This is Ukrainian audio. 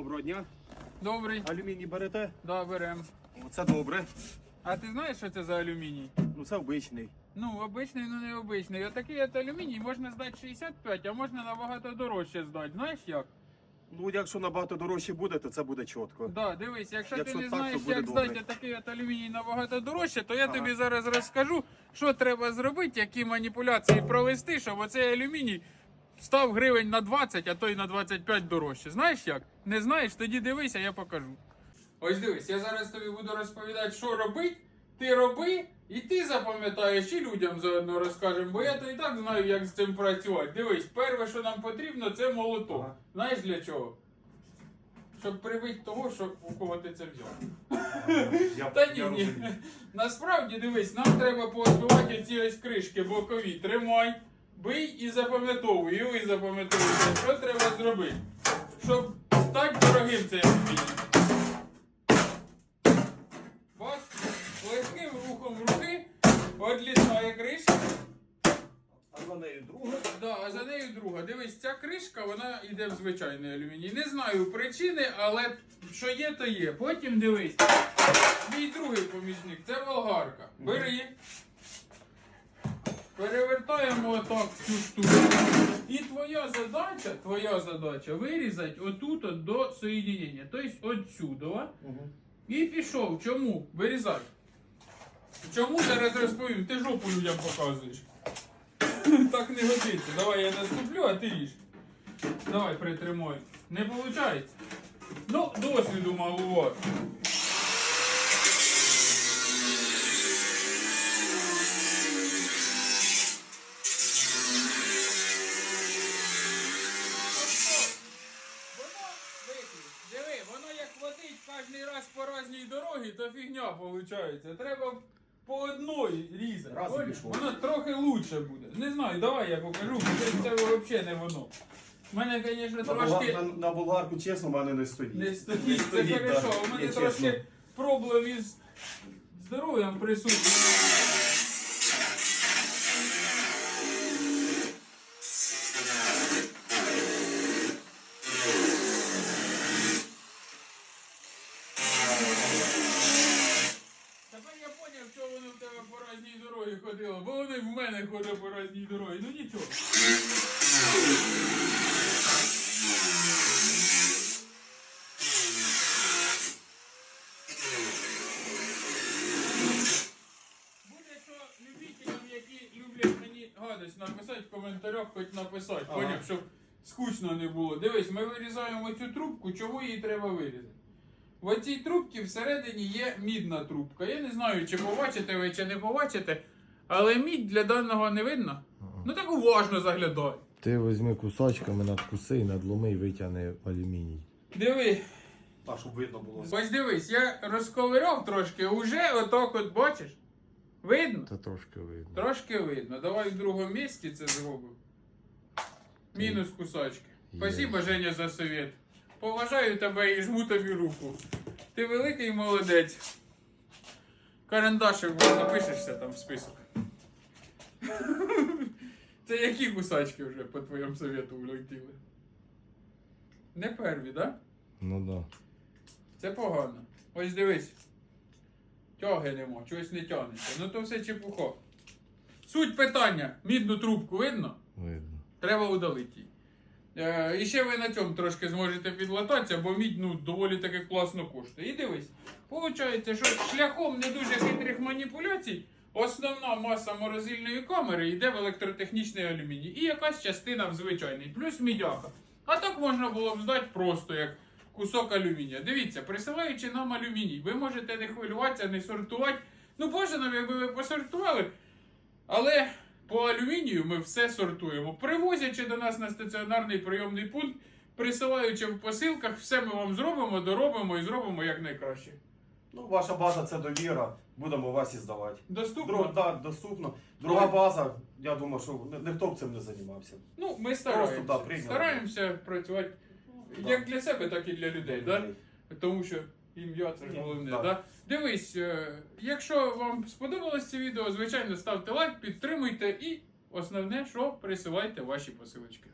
Доброго дня. Добрий. Алюміній берете? Да, берем. Це добре. А ти знаєш, що це за алюміній? Ну це обичний. Ну, обичний, ну не обичний. Отакий от алюміній можна здати 65, а можна набагато дорожче здати. Знаєш як? Ну, якщо набагато дорожче буде, то це буде чітко. Да, дивись, якщо, Якщо ти не так, знаєш, як добре. здати такий от алюміній набагато дорожче, то я Ага. тобі зараз розкажу, що треба зробити, які маніпуляції провести, щоб оцей алюміній став гривень на 20, а то й на 25 дорожче. Знаєш як? Не знаєш, тоді дивися, я покажу. Ось дивись, я зараз тобі буду розповідати, що робити. Ти роби, і ти запам'ятаєш, і людям заодно розкажемо, бо я то і так знаю, як з цим працювати. Дивись, перше, що нам потрібно, це молоток. Ага. Знаєш для чого? Щоб прибити того, що у кого ти це взяв. Я, Та ні, я ні. Насправді дивись, нам треба поотбивати ці ось кришки бокові. Тримай, бий і запам'ятовуй. І ви запам'ятовуєте, що треба зробити, щоб стати дорогим цей алюміній. Бач, легким рухом руки відлітає кришка. А за нею друга. Да, а за нею друга. Дивись, ця кришка, вона йде в звичайний алюміній. Не знаю причини, але що є, то є. Потім дивись. Мій другий помічник це болгарка. Бери. Перевертаємо отак цю штуку. І твоя задача, твоя задача вирізати отут от до соєдинення. Тобто отсюди. І пішов. Чому? Вирізай. Чому зараз розповім? Ти жопу людям показуєш. Так не годиться. Давай я наступлю, а ти ріж. Давай притримай. Не виходить. Ну, досвіду маловато. Воно, кожен раз по разній дорогі, то фігня виходить. Треба по одної різати. Раз і Понял? пішло. Воно трохи лучше буде. Не знаю, давай я покажу, бо це взагалі не воно. У мене, звісно, На, трошки була- на, на болгарку, чесно, в мене не стоїть. не стоїть, це стоїть, хорошо. так, У мене є трошки проблем із здоров'ям присутній. Мене ходять по разній дорогі. Ну нічого. Написати в коментарях, хоч написати, Ага. поняв, щоб скучно не було. Дивись, ми вирізаємо цю трубку, чого її треба вирізати. В оцій трубці всередині є мідна трубка. Я не знаю, чи побачите ви, чи не побачите, але мідь для даного не видно. Ну так уважно заглядай. Ти візьми кусачками надкуси і надломи і витягни алюміній. Диви, Так, щоб видно було. ось дивись, я розковиряв трошки, уже отак от бачиш. Видно? Та трошки видно. Трошки видно. Давай в другому місці це зробимо. Мінус кусачки. Є. Спасибо, Женя, за совет. Поважаю тебе і жму тобі руку. Ти великий молодець. Карандашик запишешся там в список. Це які кусачки вже по твоєму совету влетіли? Не перві, так? Да? Ну да. Це погано. Ось дивись. Тяги нема, чогось не тягнеться. Ну то все чепуха. Суть питання. Мідну трубку видно? Видно. Треба удалити її. Е, і ще ви на цьому трошки зможете підлататися, бо мідь ну, доволі таки класно коштує. І дивись, виходить, що шляхом не дуже хитрих маніпуляцій основна маса морозильної камери йде в електротехнічний алюміній. І якась частина в звичайний, плюс мідяка. А так можна було б здати просто як кусок алюмінія. Дивіться, присилаючи нам алюміній, ви можете не хвилюватися, не сортувати. Ну, боже якби ви посортували. Але по алюмінію ми все сортуємо. Привозячи до нас на стаціонарний прийомний пункт, присилаючи в посилках, все ми вам зробимо, доробимо і зробимо якнайкраще. Ну, ваша база це довіра. Будемо вас і здавати. Доступно. Друг, да, доступно. Друга база, я думаю, що ні- ніхто б цим не займався. Ну, ми стараємося. Просто, да, прийняли. стараємося працювати як для себе, так і для людей. Да? Тому що ім'я це ж Ні, головне. да. Да? Дивись, е, якщо вам сподобалось це відео, звичайно, ставте лайк, підтримуйте і основне, що присилайте ваші посилочки.